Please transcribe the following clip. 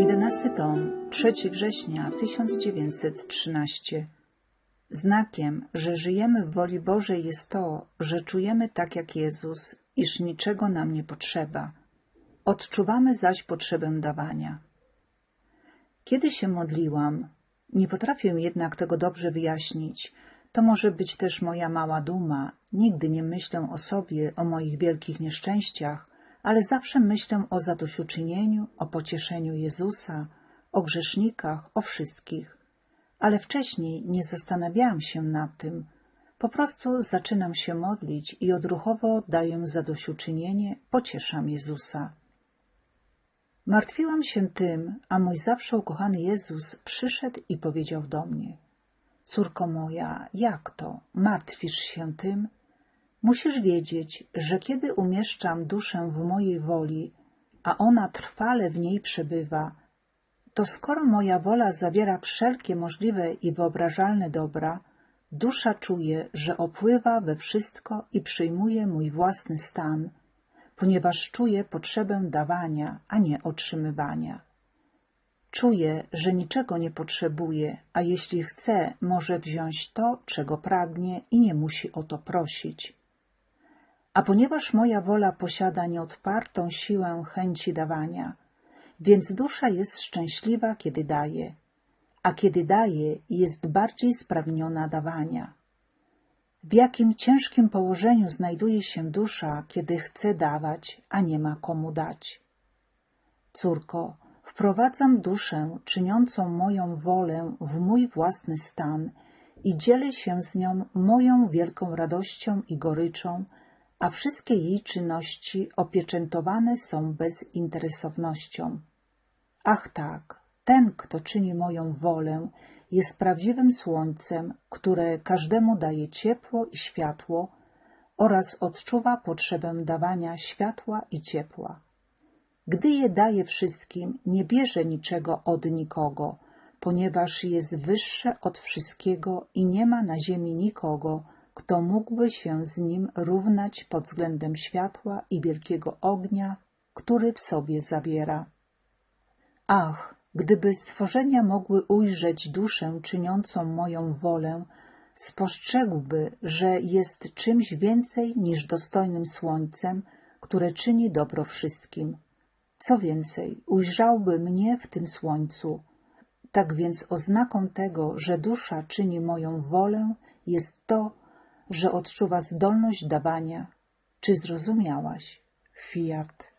Jedenasty tom, 3 września 1913. Znakiem, że żyjemy w woli Bożej jest to, że czujemy tak jak Jezus, iż niczego nam nie potrzeba. Odczuwamy zaś potrzebę dawania. Kiedy się modliłam, nie potrafię jednak tego dobrze wyjaśnić. To może być też moja mała duma. Nigdy nie myślę o sobie, o moich wielkich nieszczęściach, ale zawsze myślę o zadośćuczynieniu, o pocieszeniu Jezusa, o grzesznikach, o wszystkich. Ale wcześniej nie zastanawiałam się nad tym. Po prostu zaczynam się modlić i odruchowo daję zadośćuczynienie, pocieszam Jezusa. Martwiłam się tym, a mój zawsze ukochany Jezus przyszedł i powiedział do mnie – Córko moja, jak to? Martwisz się tym? Musisz wiedzieć, że kiedy umieszczam duszę w mojej woli, a ona trwale w niej przebywa, to skoro moja wola zawiera wszelkie możliwe i wyobrażalne dobra, dusza czuje, że opływa we wszystko i przyjmuje mój własny stan, ponieważ czuje potrzebę dawania, a nie otrzymywania. Czuje, że niczego nie potrzebuje, a jeśli chce, może wziąć to, czego pragnie i nie musi o to prosić. A ponieważ moja wola posiada nieodpartą siłę chęci dawania, więc dusza jest szczęśliwa, kiedy daje, a kiedy daje, jest bardziej spragniona dawania. W jakim ciężkim położeniu znajduje się dusza, kiedy chce dawać, a nie ma komu dać. Córko, wprowadzam duszę czyniącą moją wolę w mój własny stan i dzielę się z nią moją wielką radością i goryczą, a wszystkie jej czynności opieczętowane są bezinteresownością. Ach tak, ten, kto czyni moją wolę, jest prawdziwym słońcem, które każdemu daje ciepło i światło oraz odczuwa potrzebę dawania światła i ciepła. Gdy je daje wszystkim, nie bierze niczego od nikogo, ponieważ jest wyższe od wszystkiego i nie ma na ziemi nikogo, kto mógłby się z nim równać pod względem światła i wielkiego ognia, który w sobie zawiera. Ach, gdyby stworzenia mogły ujrzeć duszę czyniącą moją wolę, spostrzegłby, że jest czymś więcej niż dostojnym słońcem, które czyni dobro wszystkim. Co więcej, ujrzałby mnie w tym słońcu. Tak więc oznaką tego, że dusza czyni moją wolę, jest to, że odczuwa zdolność dawania. Czy zrozumiałaś? Fiat.